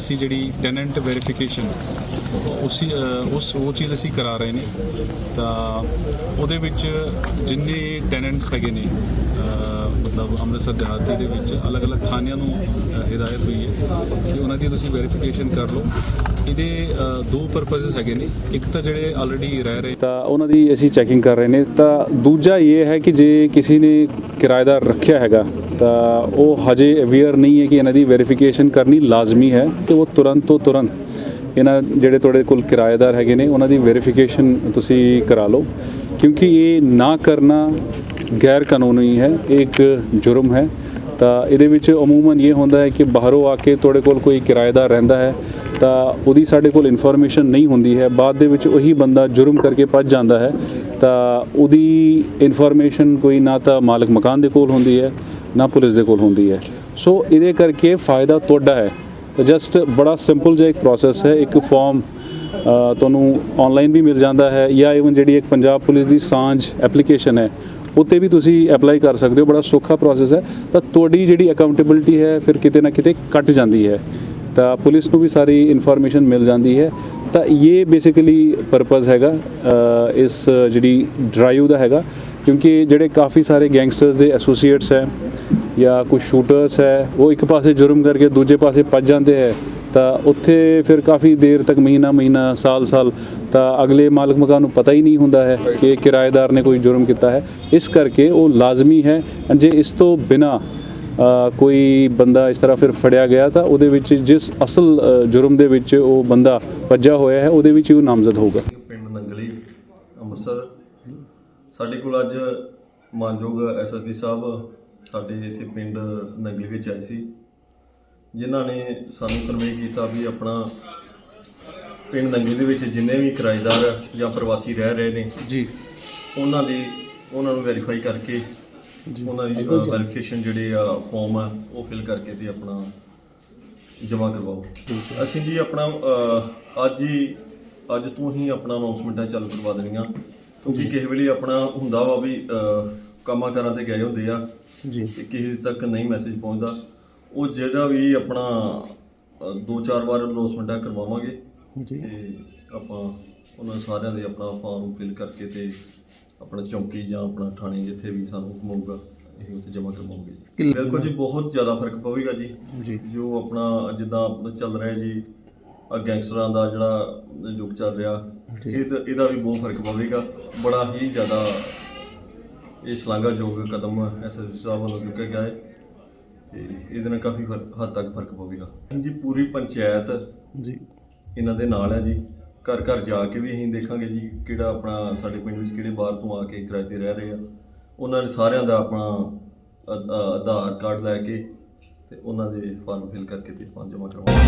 ਅਸੀਂ ਜਿਹੜੀ tenant verification ਉਸੇ ਉਸ ਉਹ ਚੀਜ਼ ਅਸੀਂ ਕਰਾ ਰਹੇ ਨੇ। ਤਾਂ ਉਹਦੇ ਵਿੱਚ ਜਿੰਨੇ ਟੈਨੈਂਟਸ ਹੈਗੇ ਨੇ ਮਤਲਬ ਅੰਮ੍ਰਿਤਸਰ ਦਿਹਾਤੀ ਦੇ ਵਿੱਚ ਅਲੱਗ-ਅਲੱਗ ਥਾਣਿਆਂ ਨੂੰ ਅ, ਹਦਾਇਤ ਹੋਈ ਹੈ ਕਿ ਉਹਨਾਂ ਦੀ ਤੁਸੀਂ ਵੈਰੀਫਿਕੇਸ਼ਨ ਕਰ ਲਓ। ਇਹਦੇ ਦੋ ਪਰਪਸਸ ਹੈਗੇ ਨੇ। ਇੱਕ ਤਾਂ ਜਿਹੜੇ ਆਲਰੇਡੀ ਰਹਿ ਰਹੇ ਤਾਂ ਉਹਨਾਂ ਦੀ ਅਸੀਂ ਚੈਕਿੰਗ ਕਰ ਰਹੇ ਨੇ। ਤਾਂ ਦੂਜਾ ਇਹ ਹੈ ਕਿ ਜੇ ਕਿਸੇ ਨੇ ਕਿਰਾਏਦਾਰ ਰੱਖਿਆ ਹੈਗਾ ਤਾਂ ਉਹ ਹਜੇ ਅਵੇਅਰ ਨਹੀਂ ਹੈ ਕਿ ਇਹਨਾਂ ਦੀ ਵੈਰੀਫਿਕੇਸ਼ਨ ਕਰਨੀ ਲਾਜ਼ਮੀ ਹੈ ਤੇ ਉਹ ਤੁਰੰਤ ਤੋਂ ਤੁਰੰਤ ਇਹਨਾਂ ਜਿਹੜੇ ਤੁਹਾਡੇ ਕੋਲ ਕਿਰਾਏਦਾਰ ਹੈਗੇ ਨੇ, ਉਹਨਾਂ ਦੀ ਵੈਰੀਫਿਕੇਸ਼ਨ ਤੁਸੀਂ ਕਰਾ ਲਓ। ਕਿਉਂਕਿ ਇਹ ਨਾ ਕਰਨਾ ਗੈਰ ਕਾਨੂੰਨੀ ਹੈ, ਇਹ ਇੱਕ ਜੁਰਮ ਹੈ। ਤਾਂ ਇਹਦੇ ਵਿੱਚ ਅਮੂਮਨ ਇਹ ਹੁੰਦਾ ਹੈ ਕਿ ਬਾਹਰੋਂ ਆ ਕੇ ਤੁਹਾਡੇ ਕੋਲ ਕੋਈ ਕਿਰਾਏਦਾਰ ਰਹਿੰਦਾ ਹੈ, ਤਾਂ ਉਹਦੀ ਸਾਡੇ ਕੋਲ ਇਨਫੋਰਮੇਸ਼ਨ ਨਹੀਂ ਹੁੰਦੀ ਹੈ। ਬਾਅਦ ਦੇ ਵਿੱਚ ਉਹੀ ਬੰਦਾ ਜੁਰਮ ਕਰਕੇ ਭੱਜ ਜਾਂਦਾ ਹੈ, ਤਾਂ ਉਹਦੀ ਇਨਫੋਰਮੇਸ਼ਨ ਕੋਈ ਨਾ ਤਾਂ ਮਾਲਕ ਮਕਾਨ ਦੇ ਕੋਲ ਹੁੰਦੀ ਹੈ ਨਾ ਪੁਲਿਸ ਦੇ ਕੋਲ ਹੁੰਦੀ ਹੈ। ਸੋ ਇਹਦੇ ਕਰਕੇ ਫਾਇਦਾ ਤੁਹਾਡਾ ਹੈ। ਜਸਟ ਬੜਾ ਸਿੰਪਲ ਜਿਹਾ ਇੱਕ ਪ੍ਰੋਸੈਸ ਹੈ। ਇੱਕ ਫਾਰਮ ਤੁਹਾਨੂੰ ਆਨਲਾਈਨ ਵੀ ਮਿਲ ਜਾਂਦਾ ਹੈ ਜਾਂ ਇਵਨ ਜਿਹੜੀ ਇੱਕ ਪੰਜਾਬ ਪੁਲਿਸ ਦੀ ਸਾਂਝ ਐਪਲੀਕੇਸ਼ਨ ਹੈ, ਉੱਤੇ ਵੀ ਤੁਸੀਂ ਅਪਲਾਈ ਕਰ ਸਕਦੇ ਹੋ। ਬੜਾ ਸੌਖਾ ਪ੍ਰੋਸੈਸ ਹੈ। ਤਾਂ ਤੁਹਾਡੀ ਜਿਹੜੀ ਅਕਾਊਂਟੇਬਿਲਟੀ ਹੈ ਫਿਰ ਕਿਤੇ ਨਾ ਕਿਤੇ ਕੱਟ ਜਾਂਦੀ ਹੈ। ਤਾਂ ਪੁਲਿਸ ਨੂੰ ਵੀ ਸਾਰੀ ਇਨਫੋਰਮੇਸ਼ਨ ਮਿਲ ਜਾਂਦੀ ਹੈ। ਤਾਂ ਇਹ ਬੇਸਿਕਲੀ ਪਰਪਸ ਹੈਗਾ ਇਸ ਜਿਹੜੀ ਡਰਾਈਵ ਦਾ ਹੈਗਾ। ਕਿਉਂਕਿ ਜਿਹੜੇ ਕਾਫੀ ਸਾਰੇ ਗੈਂਗਸਟਰਸ ਦੇ ਐਸੋਸੀਏਟਸ ਹੈ ਜਾਂ ਕੁਝ ਸ਼ੂਟਰਸ ਹੈ, ਉਹ ਇੱਕ ਪਾਸੇ ਜੁਰਮ ਕਰਕੇ ਦੂਜੇ ਪਾਸੇ ਭੱਜ ਜਾਂਦੇ ਹੈ, ਤਾਂ ਉੱਥੇ ਫਿਰ ਕਾਫੀ ਦੇਰ ਤੱਕ ਮਹੀਨਾ ਮਹੀਨਾ, ਸਾਲ ਸਾਲ, ਤਾਂ ਅਗਲੇ ਮਾਲਕ ਮਕਾਨ ਨੂੰ ਪਤਾ ਹੀ ਨਹੀਂ ਹੁੰਦਾ ਹੈ ਕਿ ਕਿਰਾਏਦਾਰ ਨੇ ਕੋਈ ਜੁਰਮ ਕੀਤਾ ਹੈ। ਇਸ ਕਰਕੇ ਉਹ ਲਾਜ਼ਮੀ ਹੈ ਜੇ ਇਸ ਤੋਂ ਬਿਨਾ ਕੋਈ ਬੰਦਾ ਇਸ ਤਰ੍ਹਾਂ ਫਿਰ ਫੜਿਆ ਗਿਆ, ਤਾਂ ਉਹਦੇ ਵਿੱਚ ਜਿਸ ਅਸਲ ਜੁਰਮ ਦੇ ਵਿੱਚ ਉਹ ਬੰਦਾ ਭੱਜਾ ਹੋਇਆ ਹੈ, ਉਹਦੇ ਵਿੱਚ ਹੀ ਉਹ ਨਾਮਜ਼ਦ ਹੋਊਗਾ। ਪਿੰਡ ਨੰਗਲੀ, ਅੰਮ੍ਰਿਤਸਰ। ਸਾਡੇ ਕੋਲ ਅੱਜ ਮਾਨਯੋਗ ਐਸਐਸਪੀ ਸਾਹਿਬ ਸਾਡੇ ਇੱਥੇ ਪਿੰਡ ਨੰਗਲੀ ਵਿੱਚ ਆਏ ਸੀ। ਜਿਨ੍ਹਾਂ ਨੇ ਸਾਨੂੰ ਕਨਵੇ ਕੀਤਾ ਵੀ ਆਪਣਾ ਪਿੰਡ ਨੰਗਲੀ ਦੇ ਵਿੱਚ ਜਿੰਨੇ ਵੀ ਕਿਰਾਏਦਾਰ ਜਾਂ ਪ੍ਰਵਾਸੀ ਰਹਿ ਰਹੇ ਨੇ ਜੀ। ਉਹਨਾਂ ਦੀ ਉਹਨਾਂ ਨੂੰ ਵੈਰੀਫਾਈ ਕਰਕੇ ਉਹਨਾਂ ਦੀ ਵੈਰੀਫਿਕੇਸ਼ਨ ਜਿਹੜੇ ਆ ਫਾਰਮ ਆ ਉਹ ਫਿਲ ਕਰਕੇ ਤੇ ਆਪਣਾ ਜਮ੍ਹਾਂ ਕਰਵਾਓ। ਅਸੀਂ ਜੀ ਆਪਣਾ ਅੱਜ ਹੀ ਅੱਜ ਤੋਂ ਹੀ ਆਪਣਾ ਅਨਾਉਂਸਮੈਂਟਾਂ ਚਾਲੂ ਕਰਵਾ ਦੇਣੀਆਂ। ਕਿਉਂਕਿ ਕਿਸੇ ਵੇਲੇ ਆਪਣਾ ਹੁੰਦਾ ਵਾ ਵੀ ਕੰਮਾਂ ਕਾਰਾਂ ਤੇ ਗਏ ਹੁੰਦੇ ਆ। ਜੀ। ਤੇ ਕਿਸੇ ਤੱਕ ਨਹੀਂ ਮੈਸੇਜ ਪਹੁੰਚਦਾ। ਉਹ ਜਿਹੜਾ ਵੀ ਆਪਣਾ ਦੋ ਚਾਰ ਵਾਰ ਅਨਾਉਂਸਮੈਂਟਾਂ ਕਰਵਾਵਾਂਗੇ। ਜੀ। ਤੇ ਆਪਾਂ ਉਹਨਾਂ ਸਾਰਿਆਂ ਦੇ ਆਪਣਾ ਫਾਰਮ ਫਿਲ ਕਰਕੇ ਤੇ ਆਪਣਾ ਚੌਂਕੀ ਜਾਂ ਆਪਣਾ ਥਾਣੇ ਜਿੱਥੇ ਵੀ ਸਾਨੂੰ ਹੁਕਮ ਹੋਊਗਾ ਅਸੀਂ ਉੱਥੇ ਜਮ੍ਹਾਂ ਕਰਵਾਵਾਂਗੇ ਜੀ। ਬਿਲਕੁਲ ਜੀ ਬਹੁਤ ਜ਼ਿਆਦਾ ਫ਼ਰਕ ਪਵੇਗਾ ਜੀ। ਜੀ। ਜੋ ਆਪਣਾ ਜਿੱਦਾਂ ਆਪਣਾ ਚੱਲ ਰਿਹਾ ਜੀ ਆ ਗੈਂਗਸਟਰਾਂ ਦਾ ਜਿਹੜਾ ਯੁੱਗ ਚੱਲ ਰਿਹਾ ਇਹ ਤਾਂ- ਇਹਦਾ ਵੀ ਬਹੁਤ ਫ਼ਰਕ ਪਵੇਗਾ। ਬੜਾ ਹੀ ਜ਼ਿਆਦਾ ਇਹ ਸ਼ਲਾਘਾਯੋਗ ਕਦਮ ਐਸਐਸਪੀ ਸਾਹਿਬ ਵੱਲੋਂ ਚੁੱਕਿਆ ਗਿਆ ਹੈ। ਤੇ ਇਹਦੇ ਨਾਲ ਕਾਫੀ ਫਰਕ- ਹੱਦ ਤੱਕ ਫ਼ਰਕ ਪਵੇਗਾ। ਜੀ ਪੂਰੀ ਪੰਚਾਇਤ ਜੀ। ਇਹਨਾਂ ਦੇ ਨਾਲ ਹੈ ਜੀ। ਘਰ ਘਰ ਜਾ ਕੇ ਵੀ ਅਸੀਂ ਦੇਖਾਂਗੇ ਜੀ ਕਿਹੜਾ ਆਪਣਾ ਸਾਡੇ ਪਿੰਡ ਵਿੱਚ ਕਿਹੜੇ ਬਾਹਰ ਤੋਂ ਆ ਕੇ ਕਿਰਾਏ ਤੇ ਰਹਿ ਰਹੇ ਆ। ਉਹਨਾਂ ਨੇ ਸਾਰਿਆਂ ਦਾ ਆਪਣਾ ਅ- ਆਧਾਰ ਕਾਰਡ ਲੈ ਕੇ ਤੇ ਉਹਨਾਂ ਦੇ ਫਾਰਮ ਫਿਲ ਕਰਕੇ ਤੇ ਫਾਰਮ ਜਮ੍ਹਾਂ ਕਰਵਾਉਣਾ।